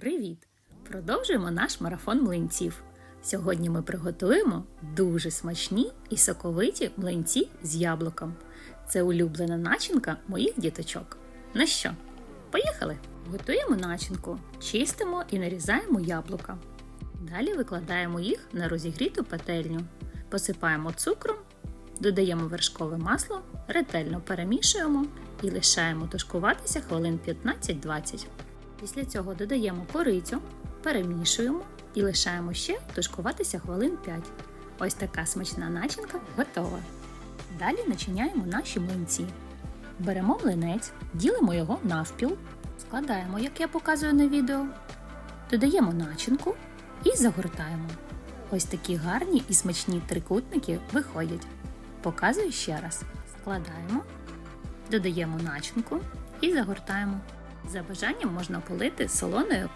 Привіт! Продовжуємо наш марафон млинців. Сьогодні ми приготуємо дуже смачні і соковиті млинці з яблуком. Це улюблена начинка моїх діточок. Ну що, поїхали! Готуємо начинку, чистимо і нарізаємо яблука. Далі викладаємо їх на розігріту пательню, посипаємо цукром, додаємо вершкове масло, ретельно перемішуємо і лишаємо тушкуватися хвилин 15-20. Після цього додаємо корицю, перемішуємо і лишаємо ще тушкуватися хвилин 5. Ось така смачна начинка готова. Далі начиняємо наші млинці. Беремо млинець, ділимо його навпіл, складаємо, як я показую на відео, додаємо начинку і загортаємо. Ось такі гарні і смачні трикутники виходять. Показую ще раз. Складаємо, додаємо начинку і загортаємо. За бажанням можна полити солоною